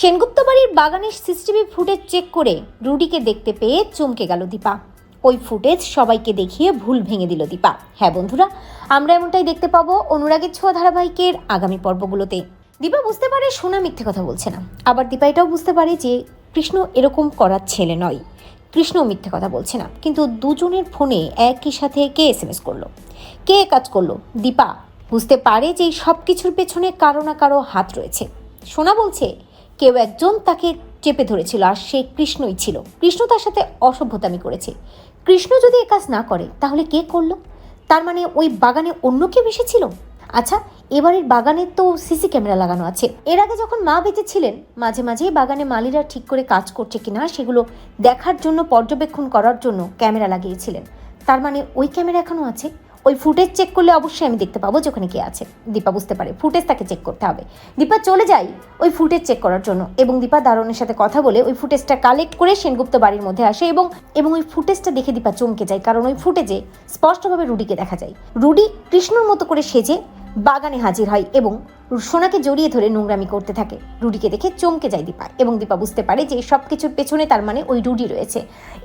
সেনগুপ্ত বাড়ির বাগানের CCTV footage check করে রুডিকে দেখতে পেয়ে চমকে গেল দীপা। ওই ফুটেজ সবাইকে দেখিয়ে ভুল ভেঙে দিল দীপা। হ্যাঁ বন্ধুরা, আমরা এমনটাই দেখতে পাবো অনুরাগের ছোঁয়া ধারাবাহিকের আগামী পর্বগুলোতে। দীপা বুঝতে পারে সোনা মিথ্যে কথা বলছে না। আবার দীপা এটাও বুঝতে পারে যে কৃষ্ণ এরকম করার ছেলে নয়। কৃষ্ণ মিথ্যে কথা বলছে না। কিন্তু দুজনের ফোনে একই সাথে কে এস এম এস করল? কে কাজ করল? দীপা বুঝতে পারে যে সব কিছুর পেছনে কারও না কারও হাত রয়েছে। সোনা বলছে কেউ একজন তাকে চেপে ধরেছিল আর সে কৃষ্ণই ছিল। কৃষ্ণ তার সাথে অসভ্যতামি করেছে। কৃষ্ণ যদি এ কাজ না করে, তাহলে কে করল? তার মানে ওই বাগানে অন্য কেউ এসেছিল? আচ্ছা এবারের বাগানে তো সিসি ক্যামেরা লাগানো আছে। এর আগে যখন মা বেঁচে ছিলেন মাঝে মাঝে বাগানে মালিরা ঠিক করে কাজ করছে কিনা সেগুলো দেখার জন্য, পর্যবেক্ষণ করার জন্য ক্যামেরা লাগিয়েছিলেন। তার মানে ওই ক্যামেরা এখনও আছে? ওই ফুটেজ চেক করলে অবশ্যই আমি দেখতে পাবো যে ওখানে কে আছে। দীপা বুঝতে পারে, ফুটেজ তাকে চেক করতে হবে। দীপা চলে যায় ওই ফুটেজ চেক করার জন্য এবং দীপা দারোয়ানের সাথে কথা বলে ওই ফুটেজটা কালেক্ট করে সেনগুপ্ত বাড়ির মধ্যে আসে এবং এবং ওই ফুটেজটা দেখে দীপা চমকে যায়। কারণ ওই ফুটেজে স্পষ্টভাবে রুডিকে দেখা যায়। রুডি কৃষ্ণর মতো করে সেজে বাগানে হাজির হয় এবং সোনাকে জড়িয়ে ধরে নোংরামি করতে থাকে। রুডিকে দেখে চমকে যায় দীপা এবং দীপা বুঝতে পারে যে সব কিছুর পেছনে তার মানে ওই রুডি রয়েছে।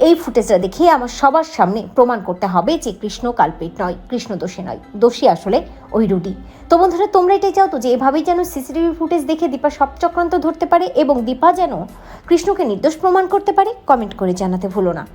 এই ফুটেজটা দেখে আমার সবার সামনে প্রমাণ করতে হবে যে কৃষ্ণ কালপিট নয়, কৃষ্ণ দোষী নয়, দোষী আসলে ওই রুডি। তো বন্ধুরা, তোমরা এটাই চাও তো যে এভাবেই যেন সিসিটিভি ফুটেজ দেখে দীপা সব চক্রান্ত ধরতে পারে এবং দীপা যেন কৃষ্ণকে নির্দোষ প্রমাণ করতে পারে? কমেন্ট করে জানাতে ভুলো না।